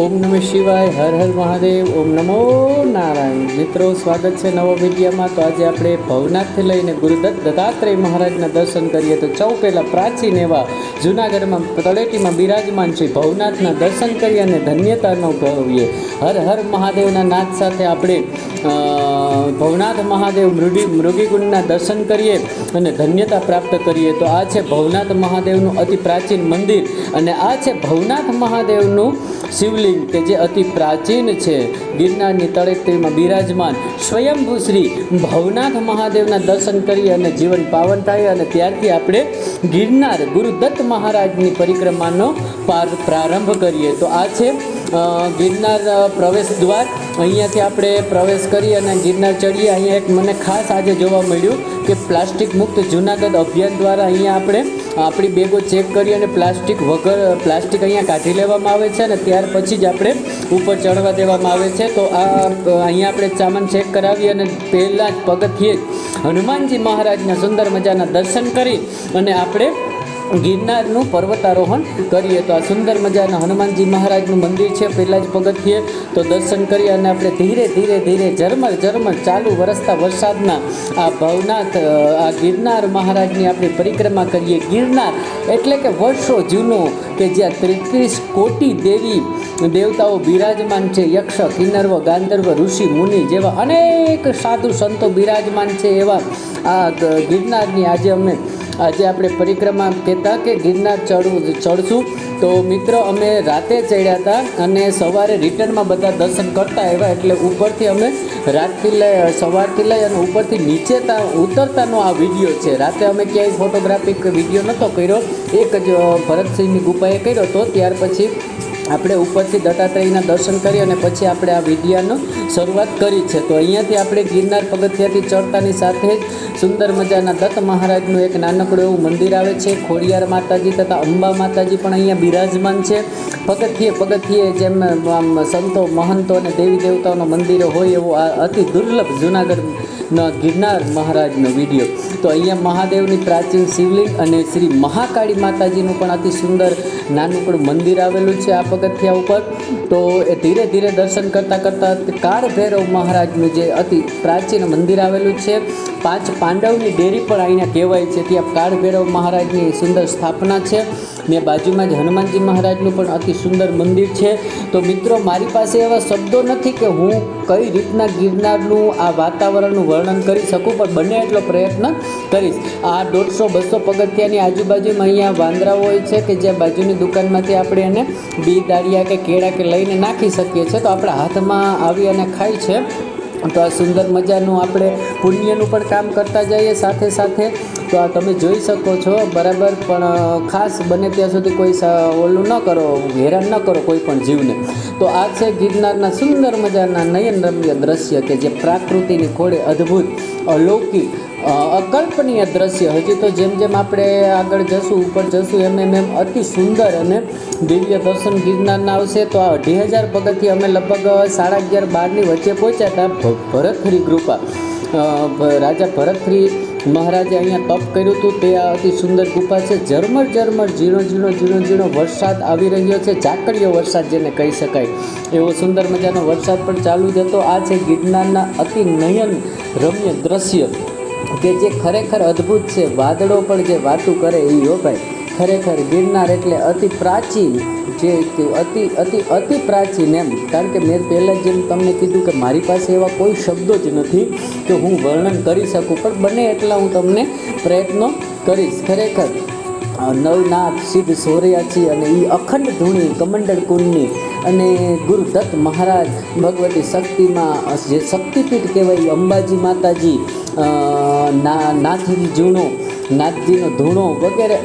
ઓમ નમઃ શિવાય, હર હર મહાદેવ, ઓમ નમો નારાયણ. મિત્રો, સ્વાગત છે નવો વિડીયોમાં. તો આજે આપણે ભવનાથથી લઈને ગુરુદત્ત દત્તાત્રેય મહારાજના દર્શન કરીએ. તો ચૌ પહેલાં પ્રાચીન એવા જૂનાગઢમાં, તળેટીમાં બિરાજમાન છે ભવનાથના દર્શન કરી અને ધન્યતા અનુભવીએ હર હર મહાદેવના નાદ સાથે આપણે ભવનાથ મહાદેવ મૃગી મૃગીકુંડના દર્શન કરીએ અને ધન્યતા પ્રાપ્ત કરીએ, તો આ છે ભવનાથ મહાદેવનું અતિ પ્રાચીન મંદિર અને આ છે ભવનાથ મહાદેવનું શિવલિંગ કે જે અતિ પ્રાચીન છે. ગિરનારની તળેટીમાં બિરાજમાન સ્વયંભૂ શ્રી ભવનાથ મહાદેવના દર્શન કરી અને જીવન પાવન થાય અને ત્યારથી આપણે ગિરનાર ગુરુદત્ત મહારાજની પરિક્રમાનો પાર પ્રારંભ કરીએ. તો આ છે ગિરનાર પ્રવેશ દ્વાર. અહીંયાથી આપણે પ્રવેશ કરી અને ગિરનાર ચડીએ. અહીંયા એક મને ખાસ આજે જોવા મળ્યું કે પ્લાસ્ટિક મુક્ત જુનાગઢ અભિયાન દ્વારા અહીંયા આપણે આપણી બેગો ચેક કરી અને પ્લાસ્ટિક વગર, પ્લાસ્ટિક અહીંયા કાઢી લેવામાં આવે છે અને ત્યાર પછી જ આપણે ઉપર ચડવા દેવામાં આવે છે. તો આ અહીંયા આપણે સામાન ચેક કરાવી અને પહેલાં જ પગથિયે જ હનુમાનજી મહારાજના સુંદર મજાના દર્શન કરી અને આપણે ગિરનારનું પર્વતારોહણ કરીએ. તો આ સુંદર મજાના હનુમાનજી મહારાજનું મંદિર છે. પહેલાં જ પગથિયે તો દર્શન કરી અને આપણે ધીરે ધીરે ધીરે ઝરમર ઝરમર ચાલુ વરસતા વરસાદના આ ભવનાથ આ ગિરનાર મહારાજની આપણે પરિક્રમા કરીએ. ગિરનાર એટલે કે વર્ષો જૂનો કે જ્યાં ત્રીસ કોટી દેવી, દેવતાઓ બિરાજમાન છે. યક્ષ, કિન્નર્વ, ગાંધર્વ, ઋષિ, મુનિ જેવા અનેક સાધુ સંતો બિરાજમાન છે એવા આ ગિરનારની આજે અમે આજે આપણે પરિક્રમા કહેતા કે ગિરનાર ચડવું ચડશું. તો મિત્રો, અમે રાતે ચડ્યા હતા અને સવારે રિટર્નમાં બધા દર્શન કરતા આવ્યા એટલે ઉપરથી અમે રાતથી લઈ, સવારથી લઈ અને ઉપરથી નીચે તા ઉતરતાનો આ વીડિયો છે. રાતે અમે ક્યાંય ફોટોગ્રાફિક વીડિયો નહોતો કર્યો. એક જ ભરતસિંહની ગુફાએ કર્યો હતો. ત્યાર પછી આપણે ઉપરથી દત્તાત્રેયના દર્શન કરી અને પછી આપણે આ વિડીયાનો શરૂઆત કરી છે. તો અહીંયાથી આપણે ગિરનાર પગથિયાથી ચડતાની સાથે જ સુંદર મજાના દત્ત મહારાજનું એક નાનકડું એવું મંદિર આવે છે. ખોડિયાર માતાજી તથા અંબા માતાજી પણ અહીંયા બિરાજમાન છે. પગથિયે પગથિયે જેમ આમ સંતો મહંતો અને દેવી દેવતાઓના મંદિરો હોય એવો આ અતિ દુર્લભ જૂનાગઢના ગિરનાર મહારાજનો વીડિયો. તો અહીંયા મહાદેવની પ્રાચીન શિવલિંગ અને શ્રી મહાકાળી માતાજીનું પણ અતિ સુંદર નાનકડું મંદિર આવેલું છે આ પગથિયા ઉપર. તો એ ધીરે ધીરે દર્શન કરતાં કરતાં કાળ ભૈરવ મહારાજનું જે અતિ પ્રાચીન મંદિર આવેલું છે, પાંચ પાંડવની ડેરી પણ અહીંયા કહેવાય છે ત્યાં કાળ ભૈરવ મહારાજની સુંદર સ્થાપના છે. ને બાજુમાં જ હનુમાનજી મહારાજનું પણ અતિ સુંદર મંદિર છે. તો મિત્રો, મારી પાસે એવા શબ્દો નથી કે હું કઈ રીતના ગિરનારનું આ વાતાવરણનું વર્ણન કરી શકું, પણ બને એટલો પ્રયત્ન કરીશ. આ દોઢસો બસો પગથિયાની આજુબાજુમાં અહીંયા વાંદરાઓ હોય છે કે જે બાજુની દુકાનમાંથી આપણે એને બી દાળિયા કે કેળા કે લઈને નાખી શકીએ છીએ. તો આપણા હાથમાં આવી અને ખાય છે. તો આ સુંદર મજાનું આપણે પુણ્યનું પણ કામ કરતા જઈએ સાથે સાથે. તો આ તમે જોઈ શકો છો, બરાબર, પણ ખાસ બને ત્યાં સુધી કોઈ ઓલું ન કરો, હેરાન ન કરો કોઈ પણ જીવને. તો આ છે ગિરનારના સુંદર મજાના નયનરમ્ય દ્રશ્ય કે જે પ્રાકૃતિની ખોળે અદ્ભુત, અલૌકિક અકલ્પનીય દ્રશ્ય. હજી તો જેમ જેમ આપણે આગળ જશું, ઉપર જશું, એમ એમ એમ અતિ સુંદર અને દિવ્ય દર્શન ગિરનારના આવશે. તો આ અઢી હજાર પગથિયે અમે લગભગ સાડા અગિયાર બારની વચ્ચે પહોંચ્યા હતા. ભરતહરી કૃપા. રાજા ભરતહરી મહારાજે અહીંયા તપ કર્યું હતું. તે આ અતિ સુંદર ગુફા છે. ઝરમર ઝરમર, ઝીણો ઝીણો ઝીણો ઝીણો વરસાદ આવી રહ્યો છે. ઝાકળીયો વરસાદ જેને કહી શકાય. એવો સુંદર મજાનો વરસાદ પણ ચાલુ જ હતો. આ છે ગિરનારના અતિ નયન રમ્ય દ્રશ્ય. કે જે ખરેખર અદ્ભુત છે, વાદળો પણ જે વાતું કરે એ હો ખરેખર ગિરનાર એટલે અતિ પ્રાચીન જે અતિ અતિ અતિ પ્રાચીન એમ. કારણ કે મેં પહેલાં જેમ તમને કીધું કે મારી પાસે એવા કોઈ શબ્દો જ નથી કે હું વર્ણન કરી શકું, પણ બને એટલા હું તમને પ્રયત્નો કરીશ. ખરેખર નવનાથ, સિદ્ધ સોર્યાચી અને એ અખંડ ધૂણી કમંડળ કુંડની અને ગુરુદત્ત મહારાજ ભગવતી શક્તિમાં, જે શક્તિપીઠ કહેવાય અંબાજી માતાજી ના નાથજી જૂનો, નાથજીનો ધૂણો વગેરે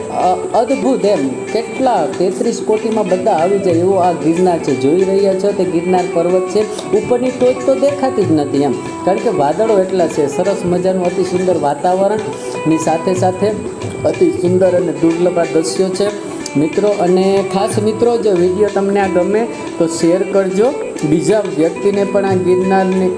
અદ્ભુત એમ. કેટલા તેત્રીસ કોટીમાં બધા આવી જાય એવો આ ગિરનાર છે. જોઈ રહ્યા છો તે ગિરનાર પર્વત છે. ઉપરની ટોચ તો દેખાતી જ નથી એમ. કારણ કે વાદળો એટલા છે. સરસ મજાનું અતિ સુંદર વાતાવરણની સાથે સાથે અતિ સુંદર અને દુર્લભ આ દ્રશ્યો છે. મિત્રો અને ખાસ મિત્રો, જો વીડિયો તમને આ ગમે તો શેર કરજો. બીજા વ્યક્તિને પણ આ ગિરનારની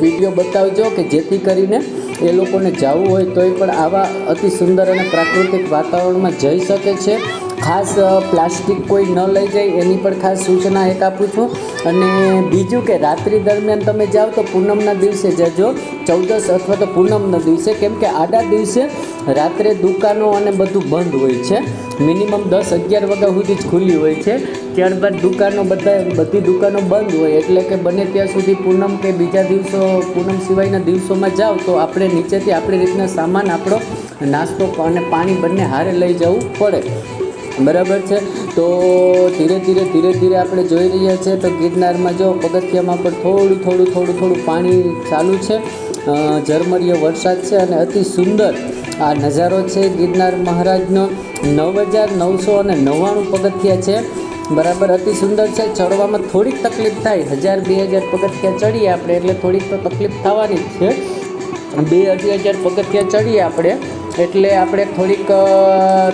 વીડિયો બતાવજો કે જેથી કરીને એ લોકોને જવું હોય તોય પણ આવા અતિ સુંદર અને પ્રાકૃતિક વાતાવરણમાં જઈ શકે છે. ખાસ પ્લાસ્ટિક કોઈ ન લઈ જાય એની પણ ખાસ સૂચના એક આપું છું. અને બીજું કે રાત્રિ દરમિયાન તમે જાઓ તો પૂનમના દિવસે જજો, ચૌદસ અથવા તો પૂનમના દિવસે, કેમ કે આડા દિવસે રાત્રે દુકાનો અને બધું બંધ હોય છે. મિનિમમ દસ અગિયાર વાગ્યા સુધી જ ખુલ્લી હોય છે. ત્યારબાદ દુકાનો બધા, બધી દુકાનો બંધ હોય, એટલે કે બને ત્યાં સુધી પૂનમ કે બીજા દિવસો, પૂનમ સિવાયના દિવસોમાં જાઓ તો આપણે નીચેથી આપણી રીતના સામાન આપણો નાસ્તો અને પાણી બંને હારે લઈ જવું પડે. બરાબર છે? તો ધીરે ધીરે ધીરે ધીરે આપણે જોઈ રહ્યા છીએ તો ગિરનારમાં જો પગથિયામાં પણ થોડું થોડું થોડું થોડું પાણી ચાલુ છે. ઝરમરીય વરસાદ છે અને અતિ સુંદર આ નજારો છે ગિરનાર મહારાજનો. નવ હજાર નવસો અને નવ્વાણું પગથિયા છે. બરાબર, અતિ સુંદર છે. ચડવામાં થોડીક તકલીફ થાય. હજાર બે હજાર પગથિયા ચડીએ આપણે, એટલે થોડીક તો તકલીફ થવાની છે. બે અઢી હજાર પગથિયા ચડીએ આપણે. એટલે આપણે થોડીક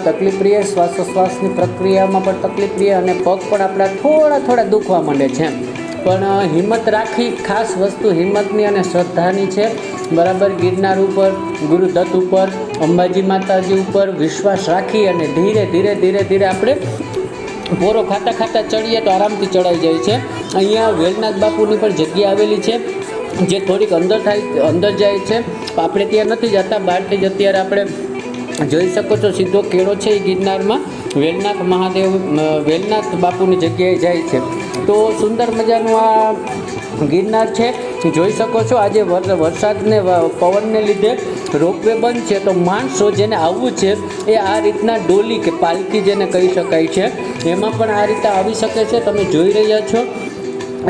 તકલીફ રહીએ, શ્વાસોશ્વાસની પ્રક્રિયામાં પણ તકલીફ રહીએ અને પગ પણ આપણા થોડા થોડા દુખવા માંડે છે પણ હિંમત રાખી, ખાસ વસ્તુ હિંમતની અને શ્રદ્ધાની છે. બરાબર, ગિરનાર ઉપર ગુરુદત્ત ઉપર, અંબાજી માતાજી ઉપર વિશ્વાસ રાખી અને ધીરે ધીરે ધીરે ધીરે આપણે પોરો ખાતા ખાતા ચડીએ તો આરામથી ચડાઈ જાય છે. અહીંયા વેલનાથ બાપુની પણ જગ્યા આવેલી છે. જે થોડીક અંદર થાય, અંદર જાય છે, આપણે ત્યાં નથી જતા, બહારથી જ અત્યારે આપણે જોઈ શકો છો, સીધો કેળો છે એ ગિરનારમાં, વેલનાથ મહાદેવ વેલનાથ બાપુની જગ્યાએ જાય છે. તો સુંદર મજાનું આ ગિરનાર છે, જોઈ શકો છો, આજે વર- વરસાદને પવનને લીધે રોપવે બંધ છે, તો માણસો જેને આવવું છે, એ આ રીતના ડોલી કે પાલકી જેને કહી શકાય છે, એમાં પણ આ રીતે આવી શકે છે, તમે જોઈ રહ્યા છો.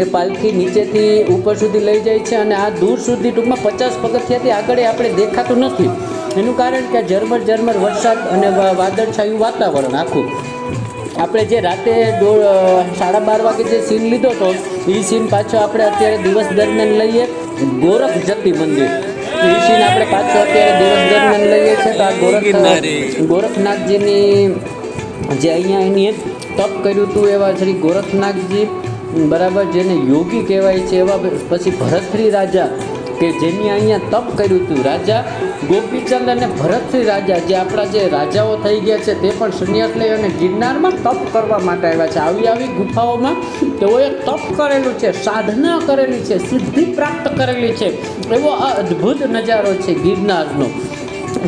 એ પાલખી નીચેથી ઉપર સુધી લઈ જાય છે અને આ દૂર સુધી ટૂંકમાં પચાસ પગથિયાથી આગળ આપણે દેખાતું નથી. એનું કારણ કે આ ઝરમર ઝરમર વરસાદ અને વાદળછાયું વાતાવરણ આખું. આપણે જે રાતે સાડા બાર વાગે જે સીન લીધો હતો એ સીન પાછો આપણે અત્યારે દિવસ દરમિયાન લઈએ. ગોરખ જતી મંદિર. એ સીન આપણે પાછો અત્યારે દિવસ દરમિયાન લઈએ છીએ. તો આ ગોરખ ગોરખનાથજીની જે અહીંયા એની તપ કર્યું હતું એવા શ્રી ગોરખનાથજી. બરાબર, જેને યોગી કહેવાય છે એવા પછી ભરતશ્રી રાજા, કે જેની અહીંયા તપ કર્યું હતું. રાજા ગોપીચંદ અને ભરતશ્રી રાજા, જે આપણા જે રાજાઓ થઈ ગયા છે, તે પણ સંન્યાસ લઈ અને ગિરનારમાં તપ કરવા માટે આવ્યા છે. આવી આવી ગુફાઓમાં તેઓએ તપ કરેલું છે, સાધના કરેલી છે, સિદ્ધિ પ્રાપ્ત કરેલી છે. એવો આ અદ્ભુત નજારો છે ગિરનારનો.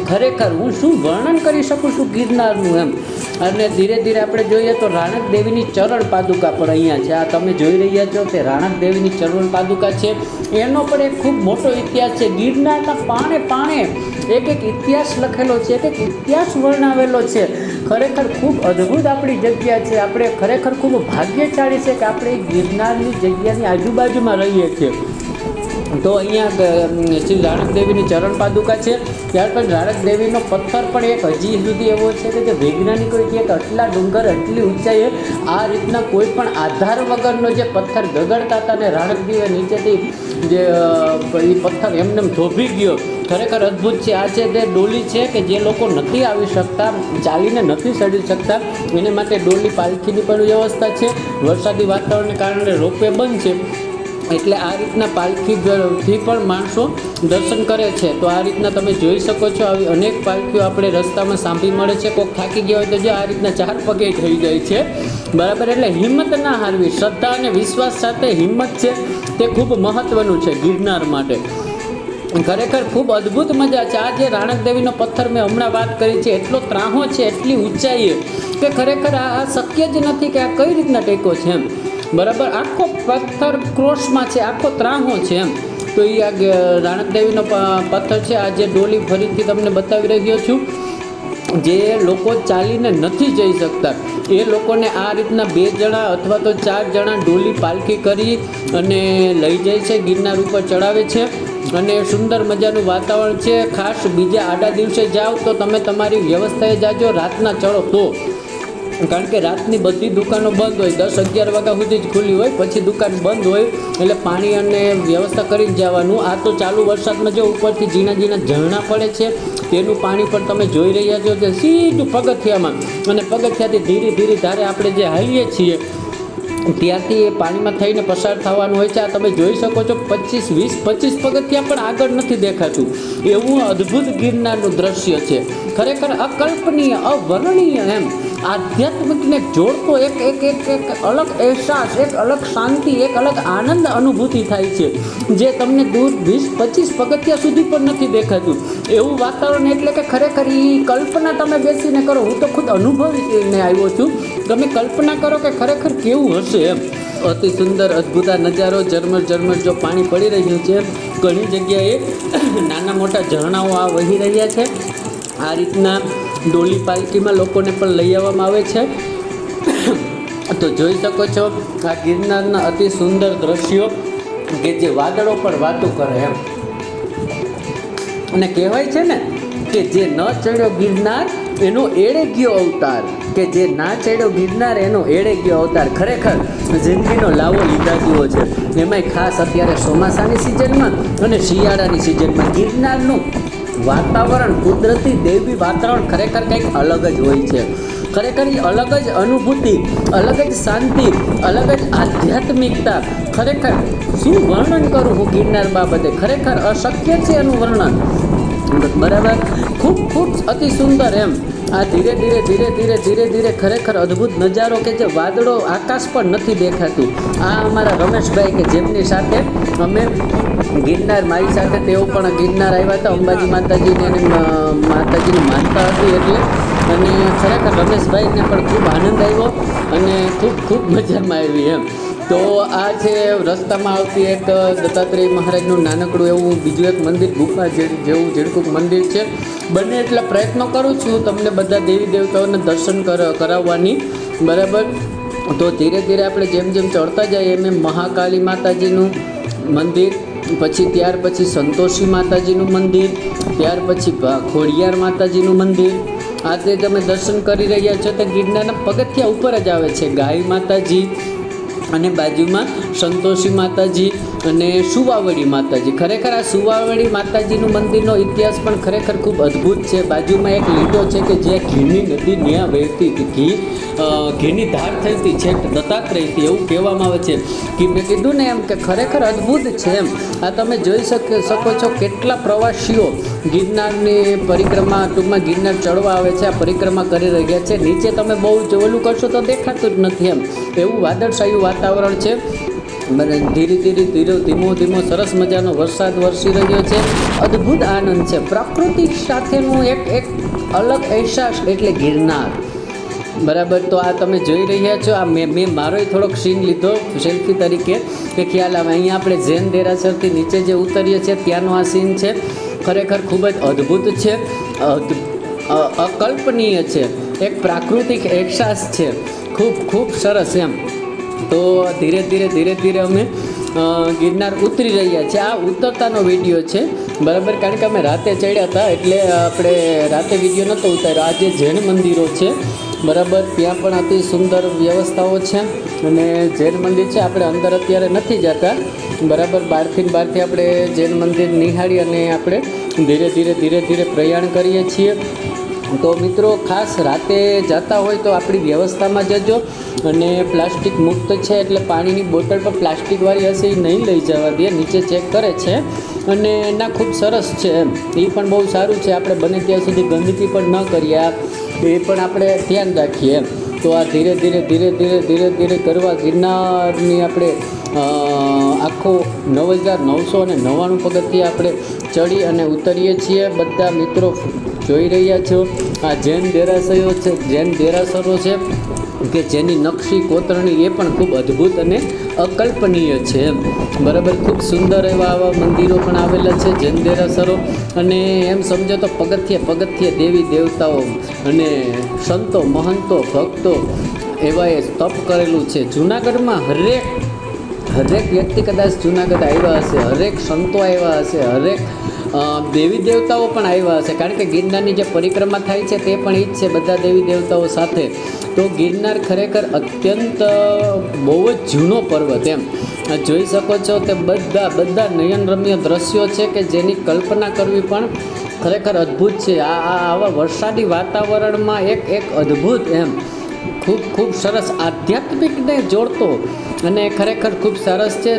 ખરેખર હું શું વર્ણન કરી શકું છું ગિરનારનું એમ? અને ધીરે ધીરે આપણે જોઈએ તો રાણક દેવીની ચરણ પાદુકા પણ અહીંયા છે. આ તમે જોઈ રહ્યા છો તે રાણક દેવીની ચરણ પાદુકા છે. એનો પણ એક ખૂબ મોટો ઇતિહાસ છે. ગિરનારના પાણે પાણે એક એક ઇતિહાસ લખેલો છે, એક એક ઇતિહાસ વર્ણવેલો છે. ખરેખર ખૂબ અદ્ભુત આપણી જગ્યા છે. આપણે ખરેખર ખૂબ ભાગ્યશાળી છે કે આપણે ગિરનારની જગ્યાની આજુબાજુમાં રહીએ છીએ. તો અહીંયા શ્રી રાણક દેવીની ચરણ પાદુકા છે. ત્યાર પછી રાણક દેવીનો પથ્થર પણ એક હજી સુધી એવો છે કે જે વૈજ્ઞાનિકોએ કહે કે આટલા ડુંગર, આટલી ઊંચાઈએ આ રીતના કોઈ પણ આધાર વગરનો જે પથ્થર ગગડતા હતા ને રાણક દેવી નીચેથી જે પથ્થર એમને ધોભી ગયો. ખરેખર અદ્ભુત છે. આ છે તે ડોલી છે કે જે લોકો નથી આવી શકતા, ચાલીને નથી ચડી શકતા. એને માટે ડોલી પાલખીની પણ વ્યવસ્થા છે. વરસાદી વાતાવરણને કારણે રોપવે બંધ છે. એટલે આ રીતના પાલખી થી પણ માણસો દર્શન કરે છે. તો આ રીતના તમે જોઈ શકો છો, આવી અનેક પાલખીઓ આપણે રસ્તામાં સાંભળી મળે છે. કોઈક થાકી ગયા હોય તો જે આ રીતના ચાર પગે થઈ જાય છે. બરાબર, એટલે હિંમત ના હારવી, શ્રદ્ધા અને વિશ્વાસ સાથે હિંમત છે, તે ખૂબ મહત્વનું છે ગિરનાર માટે. ખરેખર ખૂબ અદ્ભુત મજા છે. આ જે રાણક દેવીનો પથ્થર મેં હમણાં વાત કરી છે, એટલો ત્રાહો છે, એટલી ઊંચાઈએ, કે ખરેખર આ શક્ય જ નથી કે આ કઈ રીતના ટેકો છે એમ. બરાબર? આખો પથ્થર ક્રોશમાં છે, આખો ત્રાહો છે એમ. તો એ આ રાણકદેવીનો પથ્થર છે, આ જે ડોલી ફરીથી તમને બતાવી રહ્યો છું, જે લોકો ચાલીને નથી જઈ શકતા. એ લોકોને આ રીતના બે જણા અથવા તો ચાર જણા ડોલી પાલખી કરી અને લઈ જાય છે, ગિરનાર ઉપર ચડાવે છે. અને સુંદર મજાનું વાતાવરણ છે. ખાસ બીજા આડા દિવસે જાઓ તો તમે તમારી વ્યવસ્થાએ જાજો, રાતના ચડો તો. કારણ કે રાતની બધી દુકાનો બંધ હોય, દસ અગિયાર વાગ્યા સુધી જ ખુલ્લી હોય, પછી દુકાન બંધ હોય, એટલે પાણી અને વ્યવસ્થા કરી જવાનું. આ તો ચાલુ વરસાદમાં જો ઉપરથી ઝીણા ઝીણા ઝરણા પડે છે, તેનું પાણી પણ તમે જોઈ રહ્યા છો કે સીધું પગથિયામાં. અને પગથિયાથી ધીરે ધીરે ધારે આપણે જે હાલીએ છીએ ત્યાંથી એ પાણીમાં થઈને પસાર થવાનું હોય છે. આ તમે જોઈ શકો છો, પચીસ, વીસ, પચીસ પગથિયા પણ આગળ નથી દેખાતું. એવું અદ્ભુત ગિરનારનું દ્રશ્ય છે. ખરેખર અકલ્પનીય, અવર્ણનીય એમ. આધ્યાત્મિકને જોડતો એક એક એક એક અલગ અહેસાસ, એક અલગ શાંતિ, એક અલગ આનંદ અનુભૂતિ થાય છે, જે તમને દૂર વીસ પચીસ પગથિયા સુધી પણ નથી દેખાતું. એવું વાતાવરણ એટલે કે ખરેખર એ કલ્પના તમે બેસીને કરો. હું તો ખુદ અનુભવીને આવ્યો છું. તમે કલ્પના કરો કે ખરેખર કેવું હશે એમ. અતિ સુંદર, અદ્ભુત નજારો ઝરમર ઝરમર જો પાણી પડી રહ્યું છે. ઘણી જગ્યાએ નાના મોટા ઝરણાઓ આ વહી રહ્યા છે. આ રીતના ડોલી પાલકીમાં લોકોને પણ લઈ આવવામાં આવે છે. તો જોઈ શકો છો, આ ગિરનારના અતિ સુંદર દ્રશ્યો કે જે વાદળો પણ વાતો કરે એમ. અને કહેવાય છે ને કે જે ન ચડ્યો ગિરનાર, એનો એળે ગયો અવતાર. કે જે ના ચડ્યો ગિરનાર, એનો એળે ગયો અવતાર. ખરેખર જિંદગીનો લાવો લીધા જેવો છે. એમાંય ખાસ અત્યારે ચોમાસાની સિઝનમાં અને શિયાળાની સિઝનમાં ગિરનારનું વાતાવરણ કુદરતી દેવી વાતાવરણ ખરેખર કંઈક અલગ જ હોય છે. ખરેખર એ અલગ જ અનુભૂતિ, અલગ જ શાંતિ, અલગ જ આધ્યાત્મિકતા. ખરેખર શું વર્ણન કરું હું ગિરનાર બાબતે? ખરેખર અશક્ય છે એનું વર્ણન? બરાબર? ખૂબ ખૂબ અતિ સુંદર એમ. આ ધીરે ધીરે ધીરે ધીરે ધીરે ધીરે ખરેખર અદ્ભુત નજારો કે જે વાદળો આકાશ પણ નથી દેખાતું. આ અમારા રમેશભાઈ કે જેમની સાથે અમે ગિરનાર, મારી સાથે તેઓ પણ ગિરનાર આવ્યા હતા, અંબાજી માતાજીને માતાજીની માનતા હતી એટલે અને ખરેખર રમેશભાઈને પણ ખૂબ આનંદ આવ્યો અને ખૂબ ખૂબ મજામાં આવી એમ. તો આ છે રસ્તામાં આવતી એક દત્તાત્રેય મહારાજનું નાનકડું એવું બીજું એક મંદિર, ગુફા જેવું ઝીણકું મંદિર છે. બંને એટલા પ્રયત્નો કરું છું તમને બધા દેવી દેવતાઓને દર્શન કર કરાવવાની. બરાબર? તો ધીરે ધીરે આપણે જેમ જેમ ચડતા જઈએ એમ એમ મહાકાળી માતાજીનું મંદિર, પછી ત્યાર પછી સંતોષી માતાજીનું મંદિર, ત્યાર પછી ખોડિયાર માતાજીનું મંદિર. આજે તમે દર્શન કરી રહ્યા છો તો ગિરનારના પગથિયા ઉપર જ આવે છે. ગાય માતાજી અને બાજુમાં સંતોષી માતાજી અને સુવાવડી માતાજી. ખરેખર આ સુવાવડી માતાજીનું મંદિરનો ઇતિહાસ પણ ખરેખર ખૂબ અદ્ભુત છે. બાજુમાં એક લીટો છે કે જે ઘીની નદી ત્યાં વહેતી હતી. ઘી ઘીની ધાર થઈ હતી છેક દત્તાત્રેયથી એવું કહેવામાં આવે છે. કે મેં કીધું ને એમ કે ખરેખર અદ્ભુત છે એમ. આ તમે જોઈ શકે, શકો છો કેટલા પ્રવાસીઓ ગિરનારની પરિક્રમા ટૂંકમાં ગિરનાર ચડવા આવે છે, આ પરિક્રમા કરી રહ્યા છે. નીચે તમે બહુ જોવેલું કરશો તો દેખાતું જ નથી એમ. એવું વાદળછાયું વાતાવરણ છે. મને ધીરે ધીરે ધીરે ધીમો ધીમો સરસ મજાનો વરસાદ વરસી રહ્યો છે. અદ્ભુત આનંદ છે. પ્રકૃતિ સાથેનું એક એક અલગ અહેસાસ એટલે ગિરનાર. બરાબર? તો આ તમે જોઈ રહ્યા છો. આ મેં મેં મારોય થોડોક સીન લીધો સેલ્ફી તરીકે. કે ખ્યાલ આવે અહીંયા આપણે જૈન દેરાસરથી નીચે જે ઉતરીએ છીએ, ત્યાંનો આ સીન છે. ખરેખર ખૂબ જ અદ્ભુત છે. અકલ્પનીય છે. એક પ્રાકૃતિક અહેસાસ છે. ખૂબ ખૂબ સરસ એમ. તો ધીરે ધીરે ધીરે ધીરે અમે ગિરનાર ઉતરી રહ્યા છે. આ ઉતરતાનો વીડિયો છે. બરાબર, કારણ કે અમે રાતે ચડ્યા હતા, એટલે આપણે રાતે વીડિયો નહોતો ઉતાર્યો. આ જે જૈન મંદિરો છે. બરાબર, ત્યાં પણ અતિ સુંદર વ્યવસ્થાઓ છે. અને જૈન મંદિર છે, આપણે અંદર અત્યારે નથી જતા. બરાબર, બહારથી બહારથી આપણે જૈન મંદિર નિહાળી અને આપણે ધીરે ધીરે ધીરે ધીરે પ્રયાણ કરીએ છીએ. તો મિત્રો, ખાસ રાતે જતા હોય તો આપણી વ્યવસ્થામાં જજો અને પ્લાસ્ટિક મુક્ત છે એટલે પાણીની બોટલ પણ પ્લાસ્ટિકવાળી હશે, એ નહીં લઈ જવા દે, નીચે ચેક કરે છે. અને ના, ખૂબ સરસ છે એમ. એ પણ બહુ સારું છે, આપણે બને ત્યાં સુધી ગંદકી પણ ન કરીએ એ પણ આપણે ધ્યાન રાખીએ તો આ ધીરે ધીરે ધીરે ધીરે ધીરે ધીરે કરવા ગિરનારની આપણે આખો નવ હજાર નવસો અને નવ્વાણું પગથિયે આપણે ચડી અને ઉતરીએ છીએ. બધા મિત્રો જોઈ રહ્યા છો. આ જૈન દેરાસરો છે, જૈન દેરાસરો છે, કે જેની નકશી કોતરણી એ પણ ખૂબ અદ્ભુત અને અકલ્પનીય છે. એમ બરાબર, ખૂબ સુંદર એવા આવા મંદિરો પણ આવેલા છે, જૈન દેરાસરો. અને એમ સમજો તો પગથિયે પગથિયે દેવી દેવતાઓ અને સંતો, મહંતો, ભક્તો એવા એ તપ કરેલું છે. જૂનાગઢમાં હરેક હરેક વ્યક્તિ કદાચ જુનાગઢ આવ્યા હશે, હરેક સંતો આવ્યા હશે, હરેક દેવી દેવતાઓ પણ આવ્યા હશે. કારણ કે ગિરનારની જે પરિક્રમા થાય છે તે પણ એ જ છે બધા દેવી દેવતાઓ સાથે. તો ગિરનાર ખરેખર અત્યંત બહુ જ જૂનો પર્વત એમ. જોઈ શકો છો તે બધા બધા નયનરમ્ય દ્રશ્યો છે કે જેની કલ્પના કરવી પણ ખરેખર અદ્ભુત છે. આ, આવા વરસાદી વાતાવરણમાં એક એક અદ્ભુત એમ. ખૂબ ખૂબ સરસ આધ્યાત્મિકને જોડતો અને ખરેખર ખૂબ સરસ છે.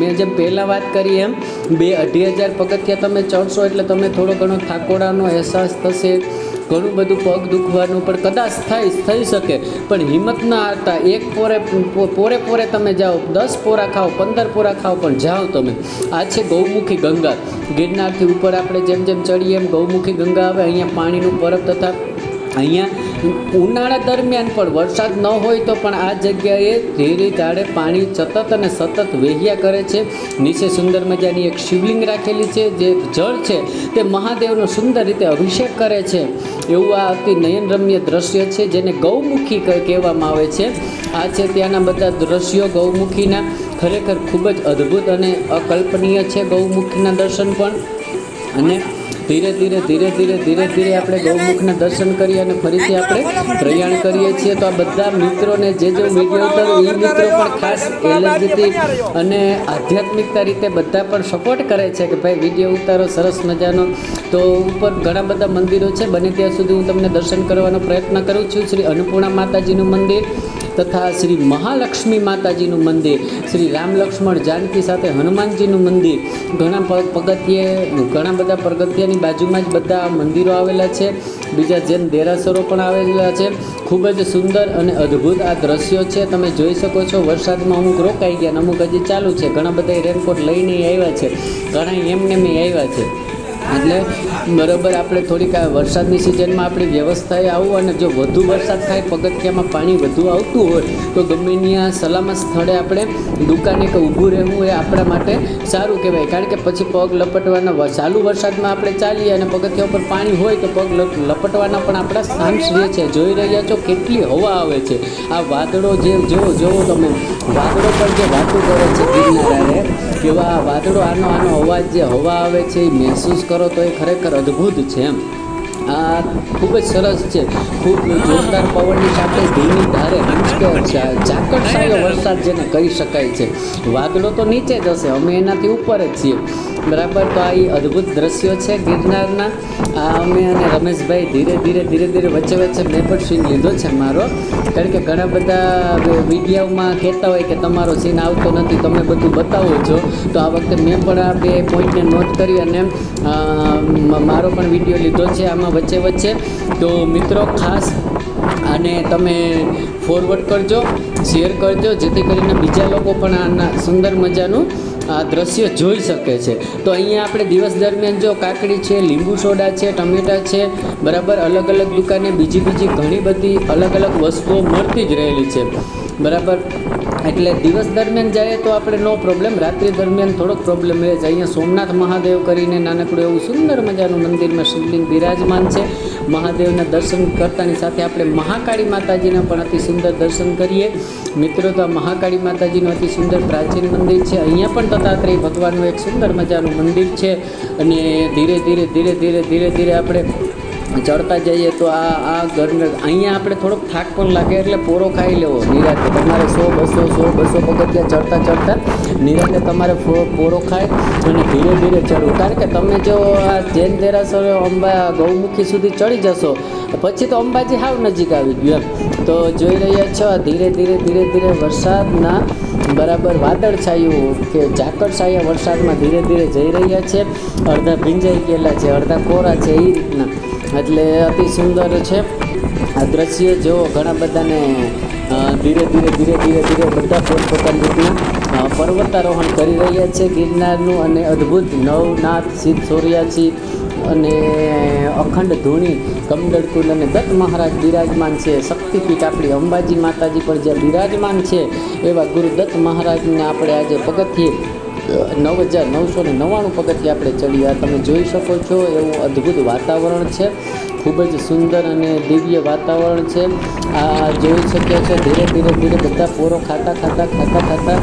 મેં જેમ પહેલાં વાત કરી એમ, બે અઢી હજાર પગથિયા તમે ચડશો એટલે તમે થોડો ઘણો થાકોડાનો અહેસાસ થશે, ઘણું બધું પગ દુખવાનું પણ કદાચ થઈ થઈ શકે. પણ હિંમત ના હતા એક પોરે પોરે પોરે તમે જાઓ, દસ પોરા ખાઓ, પંદર પોરા ખાઓ, પણ જાઓ તમે. આ છે ગૌમુખી ગંગા. ગિરનારથી ઉપર આપણે જેમ જેમ ચડીએ એમ ગૌમુખી ગંગા આવે, અહીંયા પાણીનું પરબ તથા અહીંયા ઉનાળા દરમિયાન પણ વરસાદ ન હોય તો પણ આ જગ્યાએ ધીરે ધારે પાણી સતત અને સતત વહેયા કરે છે. નીચે સુંદર મજાની એક શિવલિંગ રાખેલી છે, જે જળ છે તે મહાદેવનો સુંદર રીતે અભિષેક કરે છે. એવું આ અતિ નયનરમ્ય દ્રશ્ય છે, જેને ગૌમુખી કહેવામાં આવે છે. આ છે ત્યાંના બધા દ્રશ્યો ગૌમુખીના. ખરેખર ખૂબ જ અદ્ભુત અને અકલ્પનીય છે ગૌમુખીના દર્શન પણ. અને ધીરે ધીરે ધીરે ધીરે ધીરે ધીરે આપણે ગૌમુખના દર્શન કરીએ અને ફરીથી આપણે પ્રયાણ કરીએ છીએ. તો આ બધા મિત્રોને, જે જે વીડિયો ઉતારો, એ મિત્રો પણ ખાસ એલર્જીથી અને આધ્યાત્મિકતા રીતે બધા પણ સપોર્ટ કરે છે કે ભાઈ વીડિયો ઉતારો, સરસ મજાનો. તો ઉપર ઘણા બધા મંદિરો છે. બને ત્યાં સુધી હું તમને દર્શન કરવાનો પ્રયત્ન કરું છું. શ્રી અન્નપૂર્ણા માતાજીનું મંદિર તથા શ્રી મહાલક્ષ્મી માતાજીનું મંદિર, શ્રી રામ લક્ષ્મણ જાનકી સાથે હનુમાનજીનું મંદિર, ઘણા પગથિયે, ઘણા બધા પગથિયાની બાજુમાં જ બધા મંદિરો આવેલા છે. બીજા જૈન દેરાસરો પણ આવેલા છે. ખૂબ જ સુંદર અને અદ્ભુત આ દ્રશ્યો છે. તમે જોઈ શકો છો વરસાદમાં અમુક રોકાઈ ગયા અને અમુક હજી ચાલુ છે. ઘણા બધા રેનકોટ લઈને આવ્યા છે. ઘણા એમને આવ્યા છે. એટલે બરાબર આપણે થોડીક આ વરસાદની સિઝનમાં આપણી વ્યવસ્થાએ આવું અને જો વધુ વરસાદ થાય, પગથિયામાં પાણી વધુ આવતું હોય, તો ગમે ત્યાં સલામત સ્થળે આપણે દુકાને કે ઊભું રહેવું એ આપણા માટે સારું કહેવાય. કારણ કે પછી પગ લપટવાના ચાલુ વરસાદમાં આપણે ચાલીએ અને પગથિયા ઉપર પાણી હોય તો પગ લપ- લપટવાના પણ આપણા સાંસ રહે છે? જોઈ રહ્યા છો કેટલી હવા આવે છે. આ વાદળો જે, જોવો જોવો તમે, વાદળો પણ જે વાતો કરે છે ગિરનારે કેવા વાદળો આનો આનો અવાજ જે હવા આવે છે એ મહેસૂસ કરો તો એ ખરેખર અદ્ભુત છે એમ. આ ખૂબ જ સરસ છે. ખૂબ જોરદાર પવનની સાથે ધીમી ધારે મીન્સ કે વરસાદ જેને કહી શકાય છે. વાગલો તો નીચે જ હશે, અમે એનાથી ઉપર જ છીએ. બરાબર, તો આ એ અદ્ભુત દ્રશ્યો છે ગિરનારના. આ અમે અને રમેશભાઈ ધીરે ધીરે ધીરે ધીરે વચ્ચે વચ્ચે મેં પણ સીન લીધો છે મારો. કારણ કે ઘણા બધા વિડીયોમાં કહેતા હોય કે તમારો સીન આવતો નથી, તમે બધું બતાવો છો. તો આ વખતે મેં પણ આ બે પોઈન્ટને નોટ કરી અને મારો પણ વીડિયો લીધો છે. આમાં વચ્ચે વચ્ચે. તો મિત્રો, ખાસ અને તમે ફોરવર્ડ કરજો શેર કરજો, જેથી કરીને બીજા લોકો પણ આના સુંદર મજાનું આ દ્રશ્ય જોઈ શકે છે. તો અહીંયા આપણે દિવસ દરમિયાન જો કાકડી છે, લીંબુ સોડા છે, ટમેટા છે, બરાબર અલગ અલગ દુકાને બીજી બીજી ઘણી બધી અલગ અલગ વસ્તુઓ મળતી જ રહેલી છે. બરાબર? એટલે દિવસ દરમિયાન જઈએ તો આપણે નો પ્રોબ્લેમ રાત્રિ દરમિયાન થોડોક પ્રોબ્લેમ રહે. છે અહીંયા સોમનાથ મહાદેવ કરીને નાનકડું એવું સુંદર મજાનું મંદિરમાં શિવલિંગ બિરાજમાન છે. મહાદેવના દર્શન કરતાની સાથે આપણે મહાકાળી માતાજીના પણ અતિ સુંદર દર્શન કરીએ. મિત્રો, તો આ મહાકાળી માતાજીનું અતિ સુંદર પ્રાચીન મંદિર છે. અહીંયા પણ દત્તાત્રેય ભગવાનનું એક સુંદર મજાનું મંદિર છે. અને ધીરે ધીરે ધીરે ધીરે ધીરે ધીરે આપણે ચડતા જઈએ તો આ આ ગરમી અહીંયા આપણે થોડોક થાક પણ લાગે એટલે પોરો ખાઈ લેવો. નિરાતે તમારે સો, બસો સો, બસો પગથિયા ચડતા ચડતા નિરાતે તમારે પોરો ખાય અને ધીરે ધીરે ચડવું. કારણ કે તમે જો આ જૈન દેરાસર અંબા ગૌમુખી સુધી ચડી જશો, પછી તો અંબાજી હાવ નજીક આવી ગયું એમ. તો જોઈ રહ્યા છો ધીરે ધીરે ધીરે ધીરે વરસાદના બરાબર વાદળ છાયું કે ઝાકળ છાયા વરસાદમાં ધીરે ધીરે જઈ રહ્યા છે. અડધા ભીંજાઈ ગયેલા છે, અડધા કોરા છે એ રીતના. એટલે અતિ સુંદર છે. આ દ્રશ્ય જો ઘણા બધાને ધીરે ધીરે ધીરે ધીરે ધીરે બધા પોતપોતાની રીતના પર્વતારોહણ કરી રહ્યા છે. ગિરનારનું અને અદ્ભુત નવનાથ સિદ્ધ સોર્યાસી અને અખંડ ધૂણી કમદળકુંડ અને દત્ત મહારાજ બિરાજમાન છે. શક્તિપીઠ આપણી અંબાજી માતાજી પણ જ્યાં બિરાજમાન છે, એવા ગુરુ દત્ત મહારાજને આપણે આજે પગથિયે નવ હજાર નવસો ને નવ્વાણું પગથિયા આપણે ચડ્યા તમે જોઈ શકો છો, એવું અદ્ભુત વાતાવરણ છે. ખૂબ જ સુંદર અને દિવ્ય વાતાવરણ છે. આ જોઈ શક્યા છો, ધીરે ધીરે ધીરે બધા પોરો ખાતા ખાતા ખાતા ખાતા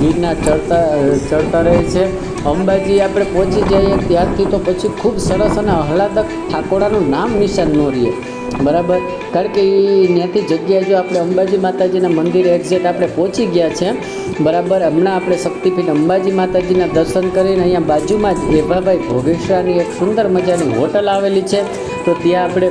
ગીરના ચડતા ચડતા રહે છે. અંબાજી આપણે પહોંચી જઈએ, ત્યારથી તો પછી ખૂબ સરસ અને આહલાદક ઠાકોરાનું નામ નિશાન ન રહીએ બરાબર. કારણ કે એ ત્યાંથી જગ્યાએ જો આપણે અંબાજી માતાજીના મંદિરે એક્ઝેક્ટ આપણે પહોંચી ગયા છે, બરાબર, હમણાં આપણે શક્તિપીઠ અંબાજી માતાજીના દર્શન કરીને અહીંયા બાજુમાં જ એભાભાઈ ભોગેશ્વરની એક સુંદર મજાની હોટલ આવેલી છે. તો ત્યાં આપણે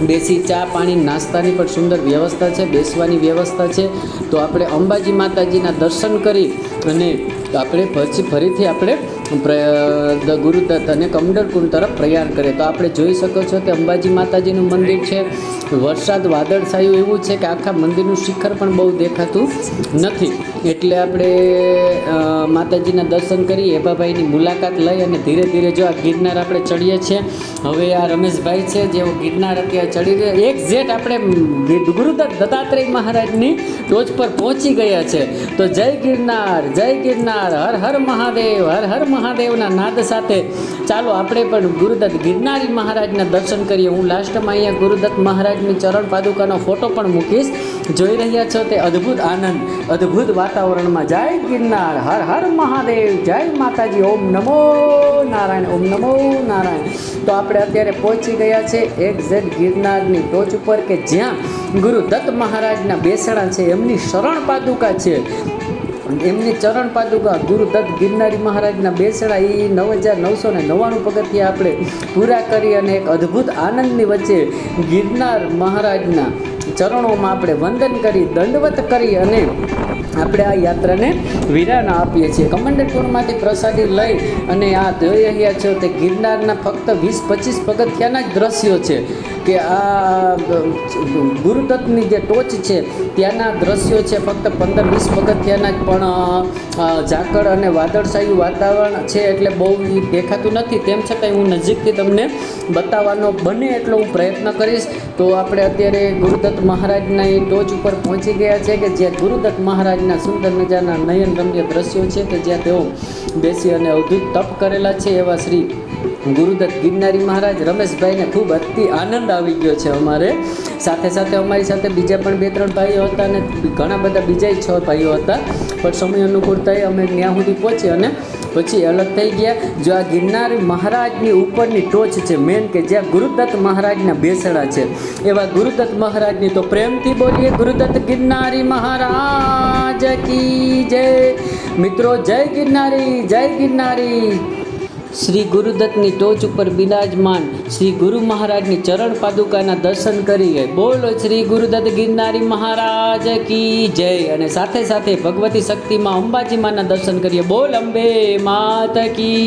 બેસી ચા પાણી નાસ્તાની પણ સુંદર વ્યવસ્થા છે, બેસવાની વ્યવસ્થા છે. તો આપણે અંબાજી માતાજીના દર્શન કરી અને આપણે પછી ફરીથી આપણે દ- ગુરુદત્ત અને કમંડલકુંડ તરફ પ્રયાણ કરે તો આપણે જોઈ શકો છો કે અંબાજી માતાજીનું મંદિર છે. વરસાદ વાદળછાયું એવું છે કે આખા મંદિરનું શિખર પણ બહુ દેખાતું નથી. એટલે આપણે માતાજીના દર્શન કરી એબાભાઈની મુલાકાત લઈ અને ધીરે ધીરે જો આ ગિરનાર આપણે ચડીએ છીએ. હવે આ રમેશભાઈ છે, જેઓ ગિરનાર અત્યારે ચડી રહ્યા એક જેટ આપણે ગુરુદત્ત દત્તાત્રેય મહારાજની ટોચ પર પહોંચી ગયા છે. તો જય ગિરનાર જય ગિરનાર, હર હર મહાદેવ, હર હર મહાદેવના નાદ સાથે ચાલો આપણે પણ ગુરુદત્ત ગિરનારી મહારાજના દર્શન કરીએ. હું લાસ્ટમાં અહીંયા ગુરુદત્ત મહારાજની ચરણ પાદુકાનો ફોટો પણ મૂકીશ. જોઈ રહ્યા છો તે અદ્ભુત આનંદ, અદ્ભુત વાતાવરણમાં. જય ગિરનાર, હર હર મહાદેવ, જય માતાજી, ઓમ નમો નારાયણ, ઓમ નમો નારાયણ. તો આપણે અત્યારે પહોંચી ગયા છે એક્ઝેક્ટ ગિરનારની ટોચ ઉપર કે જ્યાં ગુરુ દત્ત મહારાજના બેસણા છે. એમની શરણ પાદુકા છે. એમની ચરણ પાદુકા ગુરુ દત્ત ગિરનારી મહારાજના બેસણા એ નવ હજાર નવસો ને નવ્વાણું પગથિયા આપણે પૂરા કરી અને એક અદ્ભુત આનંદની વચ્ચે ગિરનાર મહારાજના ચરણોમાં આપણે વંદન કરી, દંડવત કરી અને આપણે આ યાત્રાને વિરામ આપીએ છીએ. કમંડલપુરમાંથી પ્રસાદી લઈ અને આ જોઈ રહ્યા છો તે ગિરનારના ફક્ત વીસ પચીસ પગથિયાના જ દ્રશ્યો છે કે આ ગુરુદત્તની જે ટોચ છે ત્યાંના દ્રશ્યો છે ફક્ત પંદર વીસ પગથિયાના જ, પણ ઝાકળ અને વાદળછાયું વાતાવરણ છે એટલે બહુ દેખાતું નથી. તેમ છતાંય હું નજીકથી તમને બતાવવાનો બને એટલો હું પ્રયત્ન કરીશ. તો આપણે અત્યારે ગુરુદત્ત મહારાજના એ ટોચ ઉપર પહોંચી ગયા છે કે જે ગુરુદત્ત મહારાજના સુંદર મજાના નયન રમ્ય દ્રશ્યો છે કે જ્યાં તેઓ બેસી અને અવધૂત તપ કરેલા છે એવા શ્રી ગુરુદત્ત ગિરનારી મહારાજ. રમેશભાઈને ખૂબ અતિ આનંદ આવી ગયો છે અમારે. સાથે સાથે અમારી સાથે બીજા પણ બે, ત્રણ ભાઈઓ હતા અને ઘણા બધા બીજા છ ભાઈઓ હતા. પણ સમય અનુકૂળતાએ અમે ત્યાં સુધી પહોંચી અને પછી અલગ થઈ ગયા. જો આ ગિરનાર મહારાજની ઉપરની ટોચ છે મેન કે જ્યાં ગુરુદત્ત મહારાજના બેસડા છે. એવા ગુરુદત્ત મહારાજની તો પ્રેમથી બોલીએ, ગુરુદત્ત ગિરનારી મહારાજ કી જય. મિત્રો, જય ગિરનારી જય ગિરનારી. શ્રી ગુરુદત્તની ટોચ ઉપર બિરાજમાન શ્રી ગુરુ મહારાજની ચરણ પાદુકાના દર્શન કરીએ. બોલો શ્રી ગુરુદત્ત ગિરનારી મહારાજ કી જય. અને સાથે સાથે ભગવતી શક્તિમાં અંબાજી માના દર્શન કરીએ. બોલ અંબે માત કી